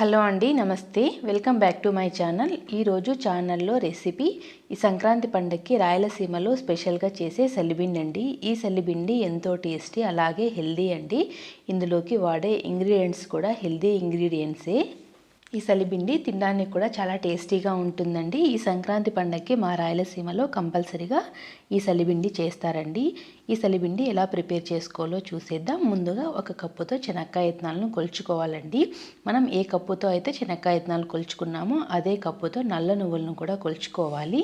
Hello అండి నమస్తే. Welcome back to my channel. ఈరోజు ఛానల్లో రెసిపీ ఈ సంక్రాంతి పండగకి రాయలసీమలో స్పెషల్గా చేసే సలిబిండి అండి. ఈ సలిబిండి ఎంతో టేస్టీ అలాగే హెల్దీ అండి. ఇందులోకి వాడే ఇంగ్రీడియంట్స్ కూడా హెల్దీ ఇంగ్రీడియంట్సే. ఈ సలిబిండి తినడానికి కూడా చాలా టేస్టీగా ఉంటుందండి. ఈ సంక్రాంతి పండగకి మా రాయలసీమలో కంపల్సరీగా ఈ సలిబిండి చేస్తారండి. ఈ సలిబిండి ఎలా ప్రిపేర్ చేసుకోవాలో చూసేద్దాం. ముందుగా ఒక కప్పుతో చెనక్కాయ ఇత్తనాలను కొలుచుకోవాలండి. మనం ఏ కప్పుతో అయితే శనక్కాయ ఇత్తనాలు కొలుచుకున్నామో అదే కప్పుతో నల్ల నువ్వులను కూడా కొలుచుకోవాలి.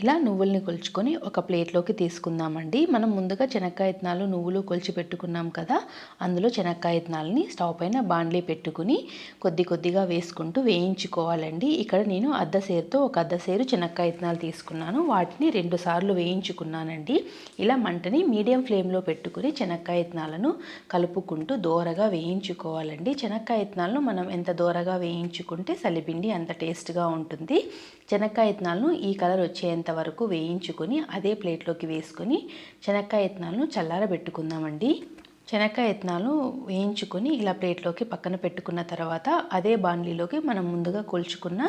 ఇలా నువ్వుల్ని కొలుచుకొని ఒక ప్లేట్లోకి తీసుకుందామండి. మనం ముందుగా చెనక్కాయ ఇత్తనాలు నువ్వులు కొలిచి పెట్టుకున్నాం కదా అందులో చెనక్కాయ ఇత్తనాలని స్టవ్ పైన బాండ్లీ పెట్టుకుని కొద్ది కొద్దిగా వేసుకుంటూ వేయించుకోవాలండి. ఇక్కడ నేను అర్ధ సేరుతో ఒక అర్ధ సేరు ఇత్తనాలు తీసుకున్నాను. వాటిని రెండు సార్లు వేయించుకున్నానండి. ఇలా మంటని మీడియం ఫ్లేమ్లో పెట్టుకుని చెనక్కాయ ఇత్తనాలను కలుపుకుంటూ దోరగా వేయించుకోవాలండి. శనక్కాయ ఇత్తనాలను మనం ఎంత దోరగా వేయించుకుంటే సలిపిండి అంత టేస్ట్గా ఉంటుంది. శనక్కాయ ఇత్తనాలను ఈ కలర్ వచ్చేంత వరకు వేయించుకొని అదే ప్లేట్లోకి వేసుకొని శనక్కాయ ఇత్తనాలను చల్లారబెట్టుకుందామండి. శనక్కాయ ఇత్తనాలు వేయించుకొని ఇలా ప్లేట్లోకి పక్కన పెట్టుకున్న తర్వాత అదే బాండ్లీలోకి మనం ముందుగా కొలుచుకున్న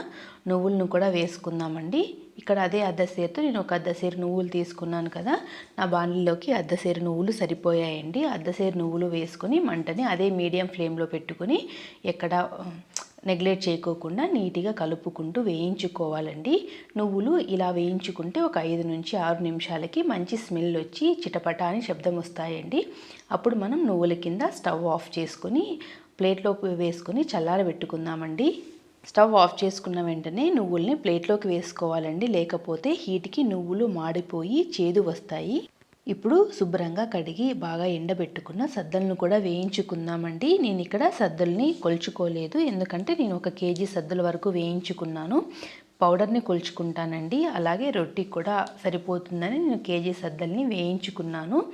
నువ్వులను కూడా వేసుకుందామండి. ఇక్కడ అదే అద్దసేరుతో నేను ఒక అద్దసేరు నువ్వులు తీసుకున్నాను కదా నా బాండ్లీలోకి అద్దసేరు నువ్వులు సరిపోయాయండి. అద్దసేరు నువ్వులు వేసుకొని మంటని అదే మీడియం ఫ్లేమ్లో పెట్టుకొని ఎక్కడ నెగ్లెక్ట్ చేయకోకుండా నీట్గా కలుపుకుంటూ వేయించుకోవాలండి. నువ్వులు ఇలా వేయించుకుంటే ఒక ఐదు నుంచి ఆరు నిమిషాలకి మంచి స్మెల్ వచ్చి చిటపట అని శబ్దం వస్తాయండి. అప్పుడు మనం నువ్వుల కింద స్టవ్ ఆఫ్ చేసుకొని ప్లేట్లోకి వేసుకొని చల్లారబెట్టుకుందామండి స్టవ్ ఆఫ్ చేసుకున్న వెంటనే నువ్వుల్ని ప్లేట్లోకి వేసుకోవాలండి. లేకపోతే హీట్కి నువ్వులు మాడిపోయి చేదు వస్తాయి. ఇప్పుడు శుభ్రంగా కడిగి బాగా ఎండబెట్టుకున్న సద్దలను కూడా వేయించుకుందామండి. నేను ఇక్కడ సద్దల్ని కొలుచుకోలేదు. ఎందుకంటే నేను ఒక కేజీ సద్దల వరకు వేయించుకున్నాను. పౌడర్ని కొలుచుకుంటానండి. అలాగే రొట్టి కూడా సరిపోతుందని నేను కేజీ సద్దల్ని వేయించుకున్నాను.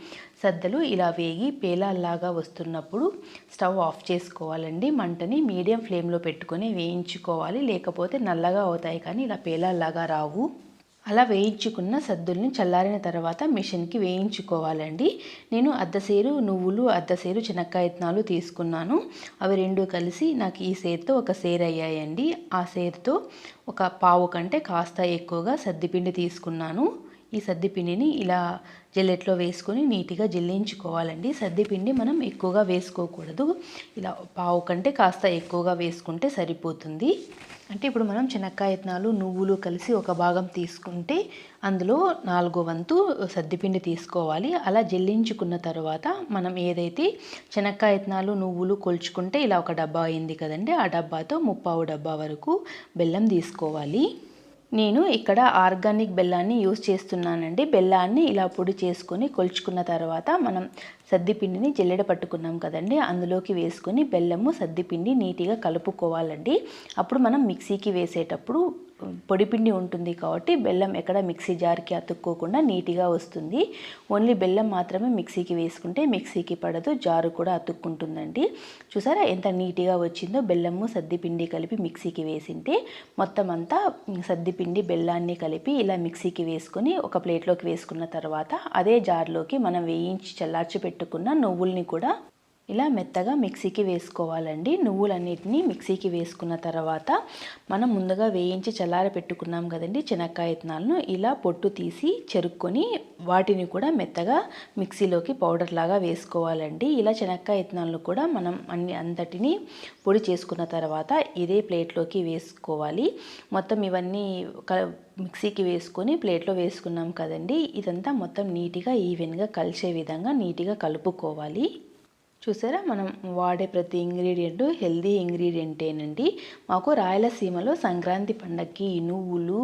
సద్దలు ఇలా వేగి పేలాల్లాగా వస్తున్నప్పుడు స్టవ్ ఆఫ్ చేసుకోవాలండి. మంటని మీడియం ఫ్లేమ్లో పెట్టుకొని వేయించుకోవాలి. లేకపోతే నల్లగా అవుతాయి కానీ ఇలా పేలాల్లాగా రావు. అలా వేయించుకున్న సద్దుల్ని చల్లారిన తర్వాత మిషన్కి వేయించుకోవాలండి. నేను అద్దసేరు నువ్వులు అద్దసేరు చెనక్కాయత్నాలు ఇత్తనాలు తీసుకున్నాను. అవి రెండు కలిసి నాకు ఈ సేరుతో ఒక సేర్ అయ్యాయండి. ఆ సేరుతో ఒక పావు కంటే కాస్త ఎక్కువగా సద్దిపిండి తీసుకున్నాను. ఈ సద్దిపిండిని ఇలా జల్లెట్లో వేసుకొని నీట్గా జల్లించుకోవాలండి. సద్దిపిండి మనం ఎక్కువగా వేసుకోకూడదు. ఇలా పావు కంటే కాస్త ఎక్కువగా వేసుకుంటే సరిపోతుంది. అంటే ఇప్పుడు మనం శనక్కాయ నువ్వులు కలిసి ఒక భాగం తీసుకుంటే అందులో నాలుగో వంతు సద్దిపిండి తీసుకోవాలి. అలా జల్లించుకున్న తర్వాత మనం ఏదైతే శనక్కాయత్నాలు నువ్వులు కొలుచుకుంటే ఇలా ఒక డబ్బా అయింది కదండి. ఆ డబ్బాతో ముప్పావు డబ్బా వరకు బెల్లం తీసుకోవాలి. నేను ఇక్కడ ఆర్గానిక్ బెల్లాన్ని యూస్ చేస్తున్నానండి. బెల్లాన్ని ఇలా పొడి చేసుకొని కొలుచుకున్న తర్వాత మనం సద్దిపిండిని జల్లెడ పట్టుకున్నాం కదండి. అందులోకి వేసుకొని బెల్లము సద్దిపిండి నీట్గా కలుపుకోవాలండి. అప్పుడు మనం మిక్సీకి వేసేటప్పుడు పొడిపిండి ఉంటుంది కాబట్టి బెల్లం ఎక్కడ మిక్సీ జార్కి అతుక్కోకుండా నీట్గా వస్తుంది. ఓన్లీ బెల్లం మాత్రమే మిక్సీకి వేసుకుంటే మిక్సీకి పడదు జారు కూడా అతుక్కుంటుందండి. చూసారా ఎంత నీట్గా వచ్చిందో? బెల్లము సద్దిపిండి కలిపి మిక్సీకి వేసింటే మొత్తం అంతా సద్దిపిండి బెల్లాన్ని కలిపి ఇలా మిక్సీకి వేసుకొని ఒక ప్లేట్లోకి వేసుకున్న తర్వాత అదే జార్లోకి మనం వేయించి చల్లార్చి పెట్టుకున్న నువ్వుల్ని కూడా ఇలా మెత్తగా మిక్సీకి వేసుకోవాలండి. నువ్వులన్నిటిని మిక్సీకి వేసుకున్న తర్వాత మనం ముందుగా వేయించి చల్లార పెట్టుకున్నాం కదండి చెనక్కాయ ఇత్తనాలను. ఇలా పొట్టు తీసి చెరుక్కొని వాటిని కూడా మెత్తగా మిక్సీలోకి పౌడర్ లాగా వేసుకోవాలండి. ఇలా శనక్కాయ ఇత్తనాలను కూడా మనం అన్ని అంతటిని పొడి చేసుకున్న తర్వాత ఇదే ప్లేట్లోకి వేసుకోవాలి. మొత్తం ఇవన్నీ మిక్సీకి వేసుకొని ప్లేట్లో వేసుకున్నాం కదండి. ఇదంతా మొత్తం నీట్గా ఈవెన్గా కలిసే విధంగా నీట్గా కలుపుకోవాలి. చూసారా? మనం వాడే ప్రతి ఇంగ్రీడియంట్ హెల్దీ ఇంగ్రీడియంటేనండి. మాకు రాయలసీమలో సంక్రాంతి పండగకి నువ్వులు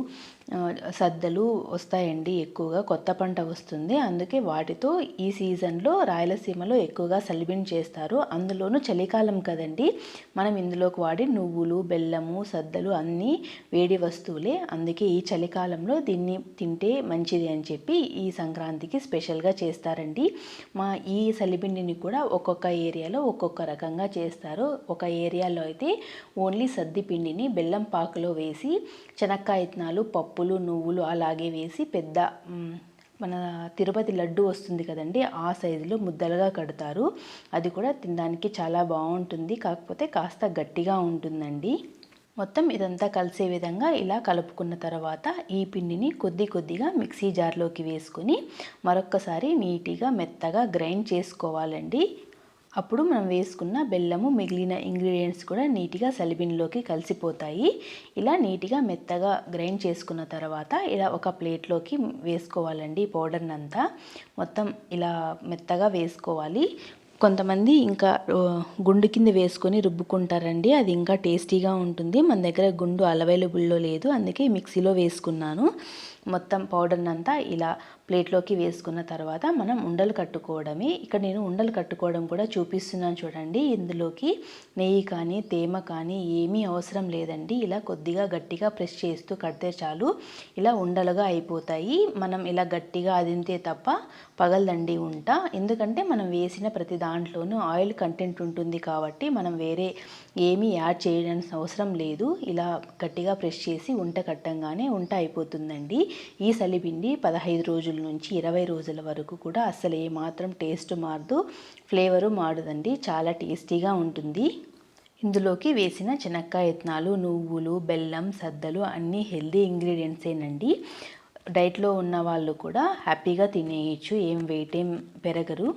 సద్దలు వస్తాయండి ఎక్కువగా కొత్త పంట వస్తుంది. అందుకే వాటితో ఈ సీజన్లో రాయలసీమలో ఎక్కువగా సలిబిండి చేస్తారు. అందులోనూ చలికాలం కదండి. మనం ఇందులోకి వాడే నువ్వులు బెల్లము సద్దలు అన్నీ వేడి వస్తువులే. అందుకే ఈ చలికాలంలో దీన్ని తింటే మంచిది అని చెప్పి ఈ సంక్రాంతికి స్పెషల్గా చేస్తారండి. మా ఈ సలిబిండిని కూడా ఒక్కొక్క ఏరియాలో ఒక్కొక్క రకంగా చేస్తారు. ఒక ఏరియాలో అయితే ఓన్లీ సద్ది పిండిని బెల్లం పాకులో వేసి శనక్కాయత్నాలు పప్పు పప్పులు నువ్వులు అలాగే వేసి పెద్ద మన తిరుపతి లడ్డు వస్తుంది కదండి ఆ సైజులో ముద్దలుగా కడతారు. అది కూడా తినడానికి చాలా బాగుంటుంది. కాకపోతే కాస్త గట్టిగా ఉంటుందండి. మొత్తం ఇదంతా కలిసే విధంగా ఇలా కలుపుకున్న తర్వాత ఈ పిండిని కొద్ది కొద్దిగా మిక్సీ జార్లోకి వేసుకొని మరొక్కసారి నీట్గా మెత్తగా గ్రైండ్ చేసుకోవాలండి. అప్పుడు మనం వేసుకున్న బెల్లము మిగిలిన ఇంగ్రీడియంట్స్ కూడా నీట్గా సలిబిన్లోకి కలిసిపోతాయి. ఇలా నీట్గా మెత్తగా గ్రైండ్ చేసుకున్న తర్వాత ఇలా ఒక ప్లేట్లోకి వేసుకోవాలండి పౌడర్ని అంతా మొత్తం ఇలా మెత్తగా వేసుకోవాలి. కొంతమంది ఇంకా గుండు కింద వేసుకొని రుబ్బుకుంటారండి. అది ఇంకా టేస్టీగా ఉంటుంది. మన దగ్గర గుండు అవైలబుల్లో లేదు. అందుకే మిక్సీలో వేసుకున్నాను. మొత్తం పౌడర్ని అంతా ఇలా ప్లేట్లోకి వేసుకున్న తర్వాత మనం ఉండలు కట్టుకోవడమే. ఇక్కడ నేను ఉండలు కట్టుకోవడం కూడా చూపిస్తున్నాను చూడండి. ఇందులోకి నెయ్యి కానీ తేమ కానీ ఏమీ అవసరం లేదండి. ఇలా కొద్దిగా గట్టిగా ప్రెస్ చేస్తూ కడితే చాలు. ఇలా ఉండలుగా అయిపోతాయి. మనం ఇలా గట్టిగా అదింతే తప్ప పగలదండి ఉంట. ఎందుకంటే మనం వేసిన ప్రతి దాంట్లోనూ ఆయిల్ కంటెంట్ ఉంటుంది కాబట్టి మనం వేరే ఏమీ యాడ్ చేయడానికి అవసరం లేదు. ఇలా గట్టిగా ప్రెస్ చేసి ఉంట కట్టంగానే ఉంట అయిపోతుందండి. ఈ సలిపిండి పదహైదు రోజుల నుంచి ఇరవై రోజుల వరకు కూడా అస్సలు ఏమాత్రం టేస్ట్ మారదు ఫ్లేవరు మారదండి. చాలా టేస్టీగా ఉంటుంది. ఇందులోకి వేసిన చెనక్కాయ ఇత్తనాలు నువ్వులు బెల్లం సద్దలు అన్నీ హెల్దీ ఇంగ్రీడియంట్సేనండి. డైట్లో ఉన్న వాళ్ళు కూడా హ్యాపీగా తినేయచ్చు. ఏం వెయిట్ ఏం పెరగరు.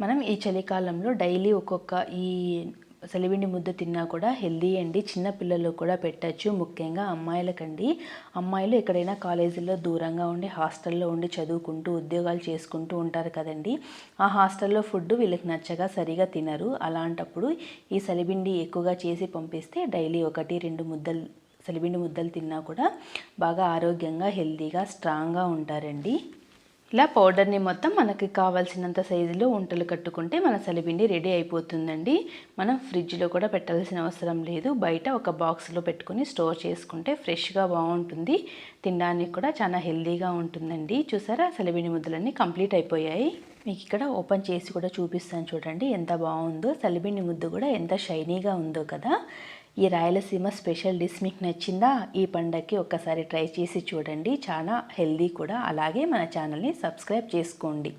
మనం ఈ చలికాలంలో డైలీ ఒక్కొక్క ఈ సలివిండి ముద్ద తిన్నా కూడా హెల్దీ అండి. చిన్న పిల్లలు కూడా పెట్టచ్చు. ముఖ్యంగా అమ్మాయిలకండి. అమ్మాయిలు ఎక్కడైనా కాలేజీలో దూరంగా ఉండి హాస్టల్లో ఉండి చదువుకుంటూ ఉద్యోగాలు చేసుకుంటూ ఉంటారు కదండి. ఆ హాస్టల్లో ఫుడ్ వీళ్ళకి నచ్చగా సరిగా తినరు. అలాంటప్పుడు ఈ సలిబిండి ఎక్కువగా చేసి పంపిస్తే డైలీ ఒకటి రెండు ముద్దలు సలిబిండి ముద్దలు తిన్నా కూడా బాగా ఆరోగ్యంగా హెల్దీగా స్ట్రాంగ్గా ఉంటారండి. ఇలా పౌడర్ని మొత్తం మనకి కావాల్సినంత సైజులో వంటలు కట్టుకుంటే మన సలిపిండి రెడీ అయిపోతుందండి. మనం ఫ్రిడ్జ్లో కూడా పెట్టాల్సిన అవసరం లేదు. బయట ఒక బాక్స్లో పెట్టుకొని స్టోర్ చేసుకుంటే ఫ్రెష్గా బాగుంటుంది. తినడానికి కూడా చాలా హెల్దీగా ఉంటుందండి. చూసారా? సలిపిండి ముద్దలన్నీ కంప్లీట్ అయిపోయాయి. మీకు ఇక్కడ ఓపెన్ చేసి కూడా చూపిస్తాను చూడండి. ఎంత బాగుందో సలిబిండి ముద్ద కూడా ఎంత షైనీగా ఉందో కదా. ఈ రాయలసీమ స్పెషల్ డిష్ మీకు నచ్చిందా? ఈ పండగకి ఒక్కసారి ట్రై చేసి చూడండి. చాలా హెల్దీ కూడా. అలాగే మన ఛానల్ని సబ్స్క్రైబ్ చేసుకోండి.